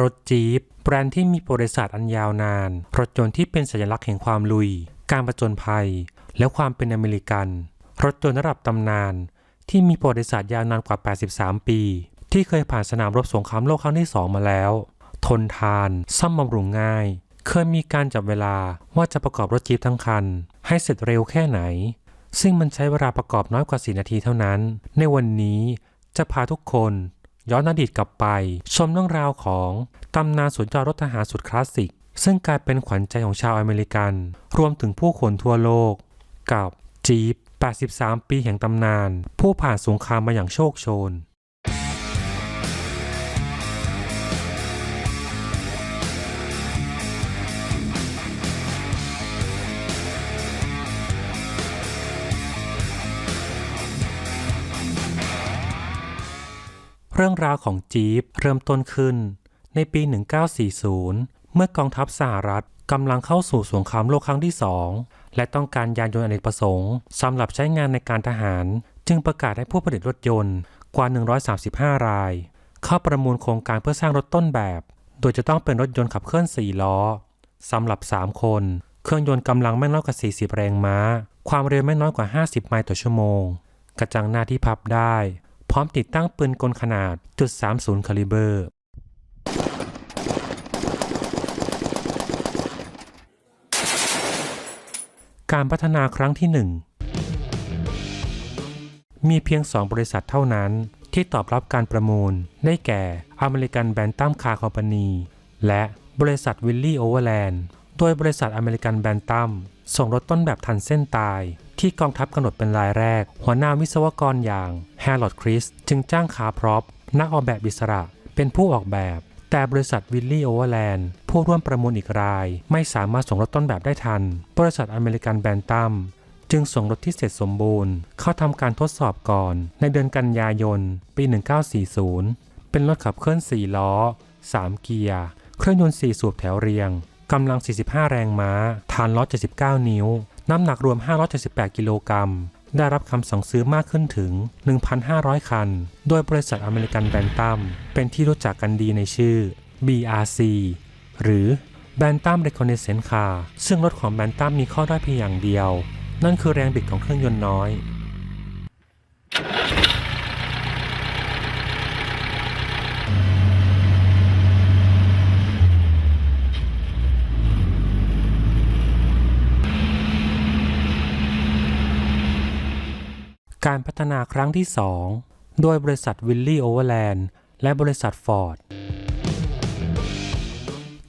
รถจี๊ปแบรนด์ที่มีประวัติศาสตร์อันยาวนาน รถยนต์ที่เป็นสัญลักษณ์แห่งความลุย การประจนภัย และความเป็นอเมริกัน รถยนต์ระดับตำนาน ที่มีประวัติศาสตร์ยาวนานกว่า 83 ปี ที่เคยผ่านสนามรบสงครามโลกครั้งที่สองมาแล้ว ทนทาน ซ่อมบำรุงง่าย เคยมีการจับเวลาว่าจะประกอบรถจี๊ปทั้งคัน ให้เสร็จเร็วแค่ไหน ซึ่งมันใช้เวลาประกอบน้อยกว่า 4 นาทีเท่านั้น ในวันนี้จะพาทุกคน ย้อนอดีตกลับไป ชมเรื่องราวของตำนานสุดยอดรถทหารสุดคลาสสิก ซึ่งกลายเป็นขวัญใจของชาวอเมริกัน รวมถึงผู้คนทั่วโลก กับจีบ83 ปีแห่งตำนาน ผู้ผ่านสงครามมาอย่างโชคโชน เรื่องราวของจี๊ปเริ่มต้นขึ้น ในปี 1940 เมื่อกองทัพสหรัฐกำลังเข้าสู่สงครามโลกครั้งที่สองและต้องการยานยนต์อเนกประสงค์สำหรับใช้งานในการทหาร จึงประกาศให้ผู้ผลิตรถยนต์กว่า 135 ราย เข้าประมูลโครงการเพื่อสร้างรถต้นแบบ โดยจะต้องเป็นรถยนต์ขับเคลื่อน 4 ล้อสำหรับ 3 คน เครื่องยนต์กำลังไม่น้อยกว่า 40 แรงม้า ความเร็วไม่น้อยกว่า 50 ไมล์ต่อชั่วโมง กระจังหน้าที่พับได้ ร้อมติดตั้งปืนกลขนาดจุด30คาลิเบอร์การพัฒนาครั้งที่หนึ่งมีเพียงสองบริษัทเท่านั้น ที่ตอบรับการประมูล ได้แก่อเมริกันแบนตัมคาร์คอมพานีและบริษัทวิลลี่โอเวอร์แลนด์โดยบริษัทอเส่งรถต้นแบบทันเส้นตาย ที่กองทัพกำหนดเป็นรายแรก หัวหน้าวิศวกรอย่างแฮร์รอดคริสจึงจ้างคาร์พร็อพนักออกแบบอิสระ เป็นผู้ออกแบบ แต่บริษัทวิลลี่โอเวอร์แลนด์ผู้ร่วมประมูลอีกราย ไม่สามารถส่งรถต้นแบบได้ทัน บริษัทอเมริกันแบนตัมจึงส่งรถที่เสร็จสมบูรณ์ เข้าทำการทดสอบก่อน ในเดือนกันยายน ปี 1940 เป็นรถขับเคลื่อน 4 ล้อ 3 เกียร์ เครื่องยนต์ 4 สูบแถวเรียง กำลัง 45 แรงม้า ฐานล้อ79 นิ้ว น้ำหนักรวม 578 กิโลกรัม ได้รับคำสั่งซื้อมากขึ้นถึง 1,500 คัน โดยบริษัทอเมริกันแบนตัม เป็นที่รู้จักกันดีในชื่อ BRC หรือ b a n t a m Reconnaissance Car ซึ่งรถของ b a n t a m มีข้อด้อยเพียงอย่างเดียว นั่นคือแรงบิดของเครื่องยนต์น้อย การพัฒนาครั้งที่ 2 โดยบริษัทวิลลี่โอเวอร์แลนด์และบริษัทฟอร์ด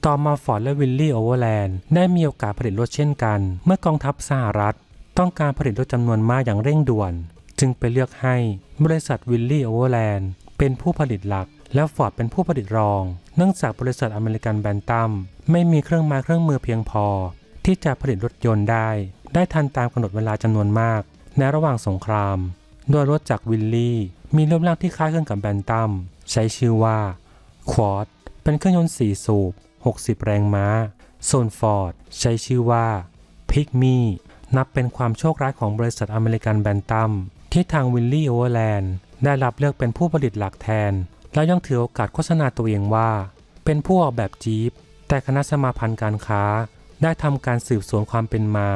ต่อมาฟอร์ดและวิลลี่โอเวอร์แลนด์ได้มีโอกาสผลิตรถเช่นกัน เมื่อกองทัพสหรัฐ ต้องการผลิตรถจำนวนมากอย่างเร่งด่วน จึงไปเลือกให้บริษัทวิลลี่โอเวอร์แลนด์เป็นผู้ผลิตหลัก และฟอร์ดเป็นผู้ผลิตรอง เนื่องจากบริษัทอเมริกันแบนตัมไม่มีเครื่องไม้เครื่องมือเพียงพอ ที่จะผลิตรถยนต์ได้ ได้ทันตามกำหนดเวลาจำนวนมาก ในระหว่างสงคราม โดยรถจากวิลลี่ มีรูปร่างที่คล้ายคลึงกับแบนตัม ใช้ชื่อว่าควอดเป็นเครื่องยนต์4สูบ 60 แรงม้า ส่วนฟอร์ดใช้ชื่อว่าพิกมี่นับเป็นความโชคร้ายของบริษัทอเมริกันแบนตัม ที่ทางวิลลี่โอเวอร์แลนด์ได้รับเลือกเป็นผู้ผลิตหลักแทน และยังถือโอกาสโฆษณาตัวเองว่า เป็นผู้ออกแบบจี๊ปแต่คณะสมาพันธ์การค้า ได้ทำการสืบสวนความเป็นมา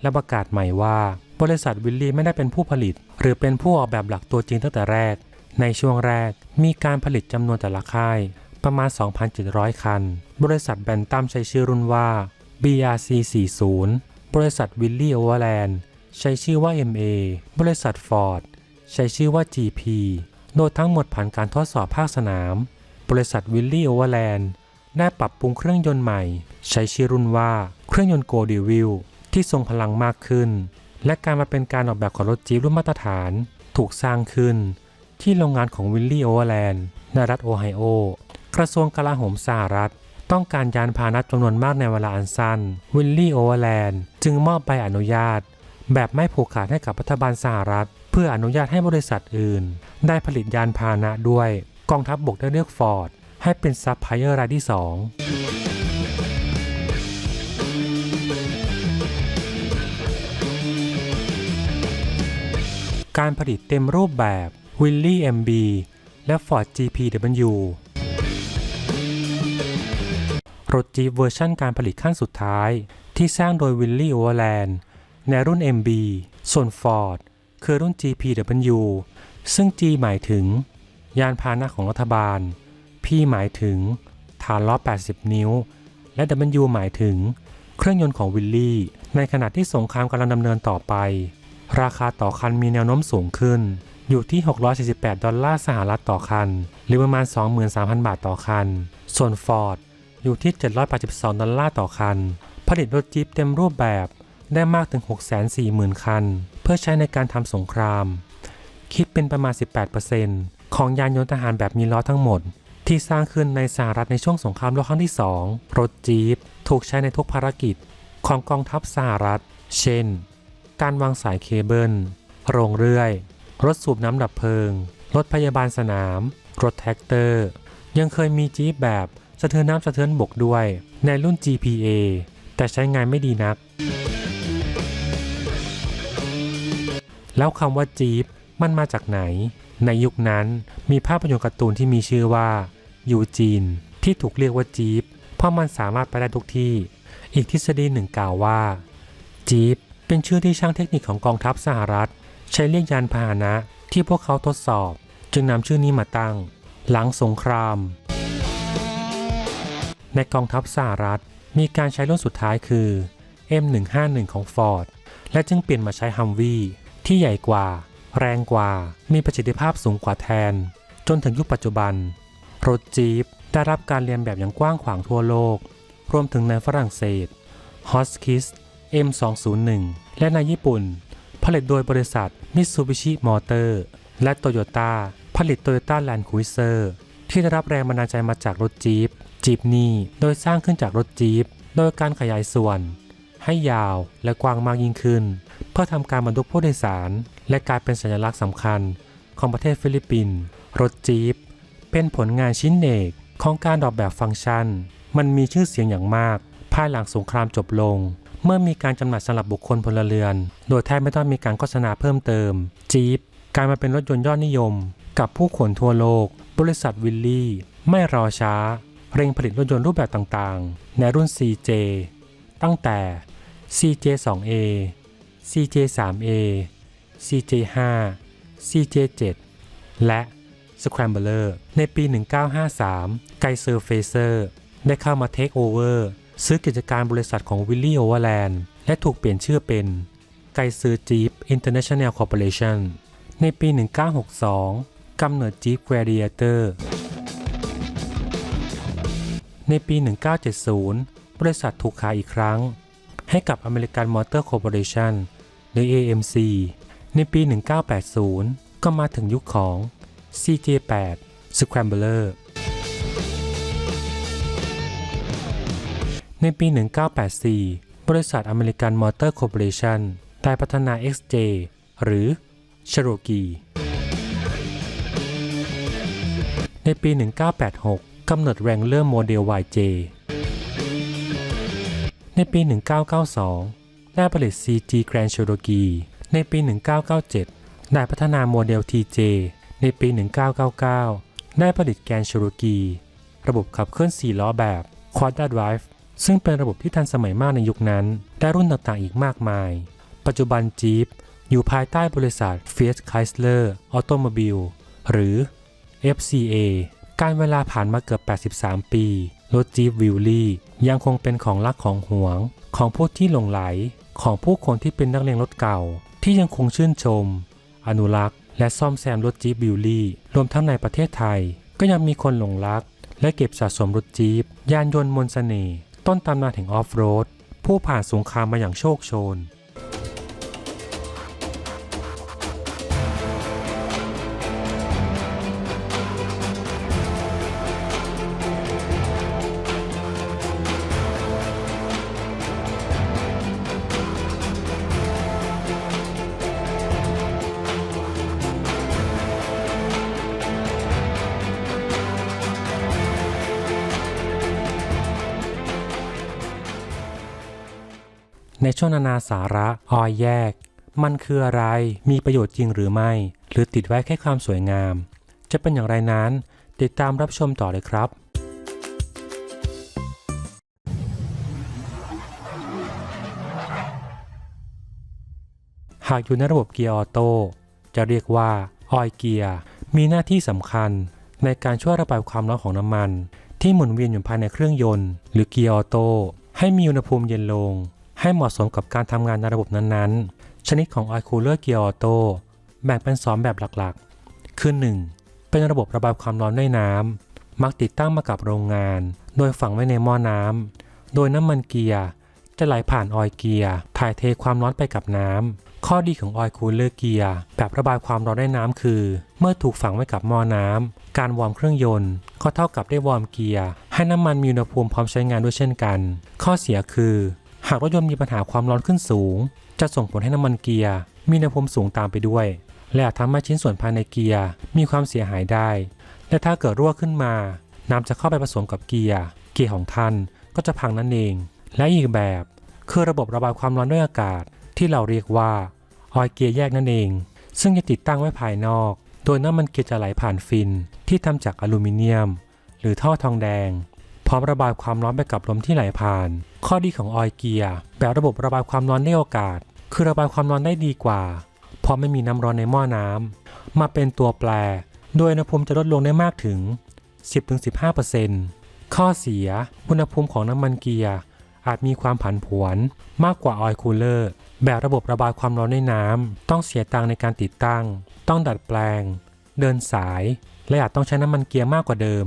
และประกาศใหม่ว่า บริษัทวิลลี่ไม่ได้เป็นผู้ผลิต หรือเป็นผู้ออกแบบหลักตัวจริงตั้งแต่แรก ในช่วงแรกมีการผลิตจำนวนแต่ละค่ายประมาณ 2,700 คัน บริษัทแบนตัมใช้ชื่อรุ่นว่า BRC 40บริษัทวิลลี่โอเวอร์แลนด์ใช้ชื่อว่า MA บริษัทฟอร์ดใช้ชื่อว่า GP โดยทั้งหมดผ่านการทดสอบภาคสนาม บริษัทวิลลี่โอเวอร์แลนด์ได้ปรับปรุงเครื่องยนต์ใหม่ ใช้ชื่อรุ่นว่าเครื่องยนต์โกลดีวิลที่ทรงพลังมากขึ้น และการมาเป็นการออกแบบของรถจี๊ปรุ่นมาตรฐาน ถูกสร้างขึ้น ที่โรงงานของวิลลี่โอเวอร์แลนด์ในรัฐโอไฮโอกระทรวงกลาโหมสหรัฐ ต้องการยานพาหนะจำนวนมากในเวลาอันสั้น วิลลี่โอเวอร์แลนด์จึงมอบใบอนุญาต แบบไม่ผูกขาดให้กับรัฐบาลสหรัฐ เพื่ออนุญาตให้บริษัทอื่น ได้ผลิตยานพาหนะด้วย กองทัพบบกได้เลือกฟอร์ดให้เป็นซัพพลายเออร์รายที่ 2 การผลิตเต็มรูปแบบ w i l l y MB และ Ford GPW รถจีเวอร์ชันการผลิตขั้นสุดท้าย ที่สร้างโดยวิลลี่โอเวอร์แลนด์ในรุ่น MB ส่วน Ford คือรุ่น GPW ซึ่ง G หมายถึง ยานพาหนะของรัฐบาล P หมายถึง ฐานล้อ 80 นิ้ว และ W หมายถึง เครื่องยนต์ของวิลลี่ ในขณะที่สงครามกำลังดำเนินต่อไป ราคาต่อคันมีแนวโน้มสูงขึ้น อยู่ที่ 648 ดอลลาร์สหรัฐต่อคัน หรือประมาณ 23,000 บาทต่อคัน ส่วน Ford อยู่ที่ 782 ดอลลาร์ต่อคัน ผลิตรถจี๊ปเต็มรูปแบบได้มากถึง 640,000 คัน เพื่อใช้ในการทำสงคราม คิดเป็นประมาณ 18%ของยานยนต์ทหารแบบมีล้อทั้งหมด ที่สร้างขึ้นในสหรัฐในช่วงสงครามโลกครั้งที่ 2 รถจี๊ปถูกใช้ในทุกภารกิจของกองทัพสหรัฐ เช่น การวางสายเคเบิล โรงเรื่อย รถสูบน้ำดับเพลิง รถพยาบาลสนาม รถแท็กเตอร์ ยังเคยมีจี๊ปแบบสะเทือนน้ำสะเทือนบกด้วย ในรุ่น GPA แต่ใช้งานไม่ดีนัก แล้วคำว่าจี๊ปมันมาจากไหน ในยุคนั้นมีภาพยนตร์การ์ตูนที่มีชื่อว่ายูจีนที่ถูกเรียกว่าจี๊ปเพราะมันสามารถไปได้ทุกที่ อีกทฤษฎีหนึ่งกล่าวว่าจี๊ป เป็นชื่อที่ช่างเทคนิคของกองทัพสหรัฐ ใช้เรียกยานพาหนะที่พวกเขาทดสอบ จึงนำชื่อนี้มาตั้ง หลังสงคราม ในกองทัพสหรัฐมีการใช้รุ่นสุดท้ายคือ M151 ของ Ford และจึงเปลี่ยนมาใช้ฮัมวีที่ใหญ่กว่า แรงกว่า มีประสิทธิภาพสูงกว่าแทน จนถึงยุคปัจจุบัน รถจี๊ปได้รับการเรียนแบบอย่างกว้างขวางทั่วโลก รวมถึงในฝรั่งเศส h o s k i s M201 และในญี่ปุ่น ผลิตโดยบริษัท Mitsubishi Motor และ Toyota ผลิต Toyota Land Cruiser ที่ได้รับแรงบันดาลใจมาจากรถจี๊ปจีปนี่โดยสร้างขึ้นจากรถจี๊ปโดยการขยายส่วน ให้ยาวและกว้างมากยิ่งขึ้น เพื่อทำการบรรทุกผู้โดยสาร และกลายเป็นสัญลักษณ์สำคัญของประเทศฟิลิปปินส์รถจี๊ปเป็นผลงานชิ้นเอกของการออกแบบฟังก์ชัน มันมีชื่อเสียงอย่างมาก ภายหลังสงครามจบลง เมื่อมีการจำหน่ายสำหรับบุคคลพลเรือน โดยแทบไม่ต้องมีการโฆษณาเพิ่มเติม จี๊ปกลายมาเป็นรถยนต์ยอดนิยม กับผู้ขนทั่วโลก บริษัทวิลลี่ ไม่รอช้า เร่งผลิตรถยนต์รูปแบบต่างๆ ในรุ่น CJ ตั้งแต่ CJ 2A CJ 3A CJ 5 CJ 7 และ Scrambler ในปี 1953 ไกเซอร์เฟเซอร์ ได้เข้ามาเทคโอเวอร์ ซื้อกิจการบริษัทของวิลลี่โอเวอร์แลนด์และถูกเปลี่ยนชื่อเป็นไกเซอร์จีปอินเตอร์เนชั่นแนลคอร์ปอเรชั่นในปี 1962 กำเนิดจีป Gladiator ในปี 1970 บริษัทถูกขายอีกครั้ง ให้กับ American Motor Corporation หรือ AMC ในปี 1980 ก็มาถึงยุคของ CJ8 Scrambler ในปี 1984 บริษัทอเมริกันมอเตอร์คอร์ปอเรชันได้พัฒนา XJ หรือชโรกีในปี 1986 กำหนดแรงเริ่มโมเดล YJ ในปี 1992 ได้ผลิต CG Grand Cherokee ในปี 1997 ได้พัฒนาโมเดล TJ ในปี 1999 ได้ผลิต Grand Cherokee ระบบขับเคลื่อน 4 ล้อแบบ Quad Drive ซึ่งเป็นระบบที่ทันสมัยมากในยุคนั้น ได้รุ่นต่างๆอีกมากมาย ปัจจุบัน Jeep อยู่ภายใต้บริษัท Fiat Chrysler Automobile หรือ FCA การเวลาผ่านมาเกือบ 83 ปี รถจี๊ปวิลลี่ ยังคงเป็นของรักของหวง ของผู้ที่หลงไหล ของผู้คนที่เป็นนักเลงรถเก่า ที่ยังคงชื่นชม อนุรักษ์ และซ่อมแซมรถจี๊ปวิลลี่ รวมทั้งในประเทศไทย ก็ยังมีคนหลงรัก และเก็บสะสมรถจี๊ปยานยนต์มนต์เสน่ห์ ต้นตำนานแห่งออฟโรด ผู้ผ่านสงครามมาอย่างโชคโชน ในช่วงนานาสาระออยแยก มันคืออะไร มีประโยชน์จริงหรือไม่ หรือติดไว้แค่ความสวยงาม จะเป็นอย่างไรนั้น ติดตามรับชมต่อเลยครับหากอยู่ในระบบเกียร์ออโต้จะเรียกว่าออยเกียร์มีหน้าที่สำคัญในการช่วยระบายความร้อนของน้ำมัน ที่หมุนเวียนอยู่ภายในเครื่องยนต์ หรือเกียร์ออโต้ให้มีอุณหภูมิเย็นลง ให้เหมาะสมกับการทำงานในระบบนั้นๆ ชนิดของ Oil Cooler Gear Auto แบ่งเป็นสองแบบหลักๆ คือ 1. เป็นระบบระบายความร้อนด้วยน้ำ มักติดตั้งมากับโรงงาน โดยฝังไว้ในหม้อน้ำ โดยน้ำมันเกียร์จะไหลผ่านออยล์เกียร์ถ่ายเทความร้อนไปกับน้ำ ข้อดีของออยล์คูลเลอร์เกียร์แบบระบายความร้อนด้วยน้ำคือ เมื่อถูกฝังไว้กับหม้อน้ำ การวอร์มเครื่องยนต์ก็เท่ากับได้วอร์มเกียร์ให้น้ำมันมีอุณหภูมิพร้อมใช้งานด้วยเช่นกัน ข้อเสียคือ หากรถยนต์มีปัญหาความร้อนขึ้นสูง จะส่งผลให้น้ำมันเกียร์ มีอุณหภูมิสูงตามไปด้วย และอาจทำให้ชิ้นส่วนภายในเกียร์มีความเสียหายได้ และถ้าเกิดรั่วขึ้นมา น้ำจะเข้าไปผสมกับเกียร์ เกียร์ของท่านก็จะพังนั่นเอง และอีกแบบ คือระบบระบายความร้อนด้วยอากาศ ที่เราเรียกว่าออยเกียร์แยกนั่นเอง ซึ่งจะติดตั้งไว้ภายนอก โดยน้ำมันเกียร์จะไหลผ่านฟินที่ทำจากอลูมิเนียม หรือท่อทองแดง พร้อมระบายความร้อนไปกับลมที่ไหลผ่าน ข้อดีของออยเกียร์แบบระบบระบายความร้อนในอากาศ คือระบายความร้อนได้ดีกว่า เพราะไม่มีน้ำร้อนในหม้อน้ำมาเป็นตัวแปร โดยอุณหภูมิจะลดลงได้มากถึง 10-15%ข้อเสีย อุณหภูมิของน้ำมันเกียร์อาจมีความผันผวนมากกว่าออยคูลเลอร์แบบระบบระบายความร้อนในน้ำต้องเสียตังในการติดตั้ง ต้องดัดแปลง เดินสาย และอาจต้องใช้น้ำมันเกียร์มากกว่าเดิม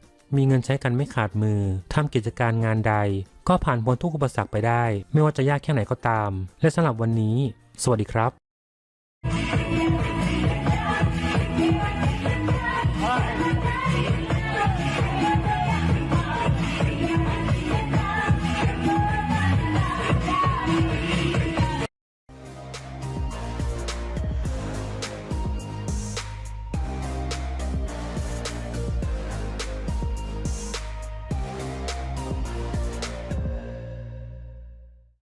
มีเงินใช้กันไม่ขาดมือทำกิจการงานใด ก็ผ่านพ้นทุกอุปสรรคไปได้ ไม่ว่าจะยากแค่ไหนก็ตาม และสำหรับวันนี้ สวัสดีครับ